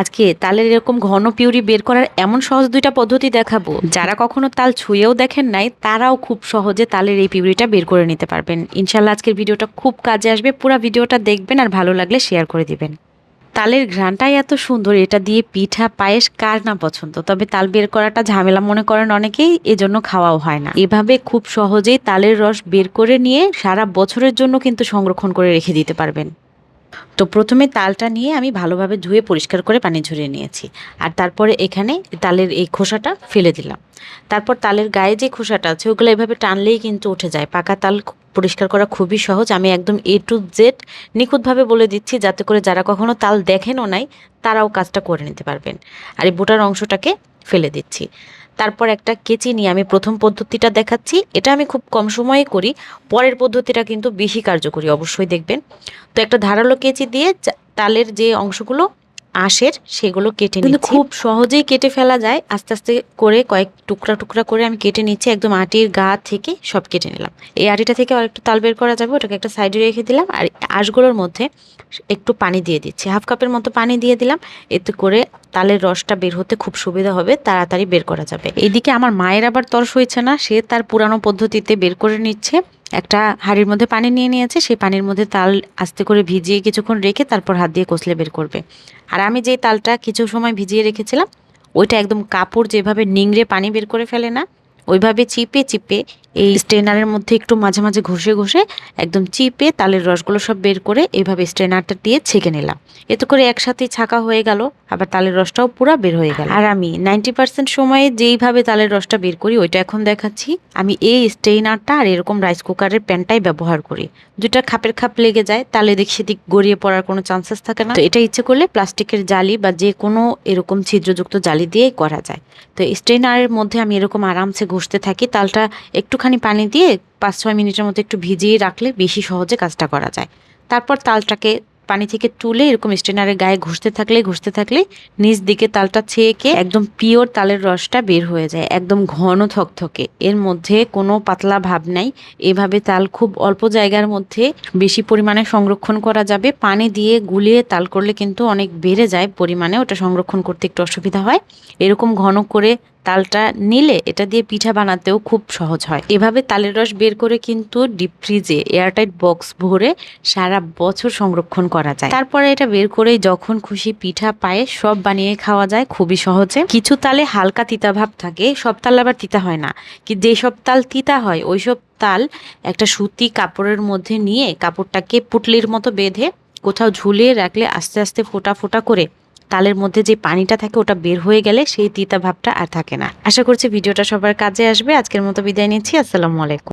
আজকে তালের এরকম ঘন পিউরি বের করার এমন সহজ দুইটা পদ্ধতি দেখাবো। যারা কখনো তাল ছুঁয়েও দেখেন নাই, তারাও খুব সহজে তালের এই পিউরিটা বের করে নিতে পারবেন। ইনশাল্লাহ আজকের ভিডিওটা খুব কাজে আসবে, পুরো ভিডিওটা দেখবেন আর ভালো লাগলে শেয়ার করে দিবেন। তালের ঘ্রাণটাই এত সুন্দর, এটা দিয়ে পিঠা, পায়েস কার না পছন্দ? তবে তাল বের করাটা ঝামেলা মনে করেন অনেকেই, এজন্য খাওয়াও হয় না। এভাবে খুব সহজেই তালের রস বের করে নিয়ে সারা বছরের জন্য কিন্তু সংরক্ষণ করে রেখে দিতে পারবেন। তো প্রথমে তালটা নিয়ে আমি ভালোভাবে ধুয়ে পরিষ্কার করে পানি ঝরিয়ে নিয়েছি। আর তারপরে এখানে তালের এই খোসাটা ফেলে দিলাম। তারপর তালের গায়ে যে খোসাটা আছে, ওগুলো এভাবে টানলেই কিন্তু উঠে যায়। পাকা তাল পরিষ্কার করা খুবই সহজ। আমি একদম এ টু জেড নিখুঁতভাবে বলে দিচ্ছি, যাতে করে যারা কখনো তাল দেখেনও নাই, তারাও কাজটা করে নিতে পারবেন। আর এই বোটার অংশটাকে ফেলে দিচ্ছি। তারপর একটা কেচি নিয়ে আমি প্রথম পদ্ধতিটা দেখাচ্ছি। এটা আমি খুব কম সময়ে করি, পরের পদ্ধতিটা কিন্তু বেশি কার্যকরী, অবশ্যই দেখবেন। তো একটা ধারালো কেচি দিয়ে তালের যে অংশগুলো আঁশের সেগুলো কেটে কিন্তু খুব সহজেই কেটে ফেলা যায়। আস্তে আস্তে করে কয়েক টুকরা টুকরা করে আমি কেটে নিচ্ছি। একদম আটির গা থেকে সব কেটে নিলাম। এই আটিটা থেকে আর একটু তাল বের করা যাবে ওটাকে একটা সাইডে রেখে দিলাম আর আঁশগুলোর মধ্যে একটু পানি দিয়ে দিচ্ছি। হাফ কাপের মতো পানি দিয়ে দিলাম। এতে করে তালের রসটা বের হতে খুব সুবিধা হবে তাড়াতাড়ি বের করা যাবে। এইদিকে আমার মায়ের আবার তর্স হয়েছে না সে তার পুরানো পদ্ধতিতে বের করে নিচ্ছে। একটা হাঁড়ির মধ্যে পানি নিয়ে নিয়েছে, সেই পানির মধ্যে তাল আস্তে করে ভিজিয়ে কিছুক্ষণ রেখে তারপর হাত দিয়ে কষলে বের করবে। আর আমি যেই তালটা কিছু সময় ভিজিয়ে রেখেছিলাম, ওইটা একদম কাপড় যেভাবে নিংড়ে পানি বের করে ফেলে না, ওইভাবে চিপে চিপে এই স্ট্রেনারের মধ্যে একটু মাঝে মাঝে ঘষে ঘষে একদম চিপে তালের রসগুলো সব বের করে এইভাবে স্ট্রেনারটা দিয়ে ছেঁকে নিলাম। এতে করে একসাথে ছাকা হয়ে গেল, আবার তালের রসটাও পুরো বের হয়ে গেল। আর আমি নাইনটি পার্সেন্ট সময়ে যেইভাবে তালের রসটা বের করি, ওইটা এখন দেখাচ্ছি। আমি এই স্ট্রেনারটা আর এরকম রাইস কুকারের প্যানটাই ব্যবহার করি। দুটা খাপের খাপ লেগে যায়, তালে দিক সেদিক গড়িয়ে পড়ার কোনো চান্সেস থাকে না। তো এটা ইচ্ছে করলে প্লাস্টিকের জালি বা যে কোনো এরকম ছিদ্রযুক্ত জালি দিয়েই করা যায়। তো স্ট্রেনারের মধ্যে আমি এরকম আরামসে ঘষতে থাকি, তালটা একটুখানি পানি দিয়ে পাঁচ ছয় মিনিটের মতো একটু ভিজিয়ে রাখলে বেশি সহজে কাজটা করা যায়। তারপর তালটাকে পানি থেকে তুলে এরকম স্টেনারের গায়ে ঘষতে থাকলে ঘষতে থাকলে নিচ দিকে তালটা ছেঁকে একদম পিওর তালের রসটা বের হয়ে যায়, একদম ঘন থকথকে। এর মধ্যে কোনো পাতলা ভাব নাই। এভাবে তাল খুব অল্প জায়গার মধ্যে বেশি পরিমাণে সংরক্ষণ করা যাবে। পানি দিয়ে গুলিয়ে তাল করলে কিন্তু অনেক বেড়ে যায় পরিমাণে, ওটা সংরক্ষণ করতে একটু অসুবিধা হয়। এরকম ঘন করে তালটা নিলে এটা দিয়ে পিঠা বানাতেও খুব সহজ হয়। এভাবে তালের রস বের করে কিন্তু ডিপ ফ্রিজে এয়ারটাইট বক্স ভরে সারা বছর সংরক্ষণ করা যায়। তারপরে এটা বের করে যখন খুশি পিঠা পায়ে সব বানিয়ে খাওয়া যায়, খুবই সহজে। কিছু তালে হালকা তিতা ভাব থাকে, সব তাল আবার তিতা হয় না। কি যেসব তাল তিতা হয়, ওইসব তাল একটা সুতি কাপড়ের মধ্যে নিয়ে কাপড়টাকে পুটলির মতো বেঁধে কোথাও ঝুলিয়ে রাখলে আস্তে আস্তে ফোটা ফোটা করে তালের মধ্যে যে পানিটা থাকে ওটা বের হয়ে গেলে সেই তিতা ভাবটা আর থাকে না। আশা করছি ভিডিওটা সবার কাজে আসবে। আজকের মতো বিদায় নিচ্ছি। আসসালামু আলাইকুম।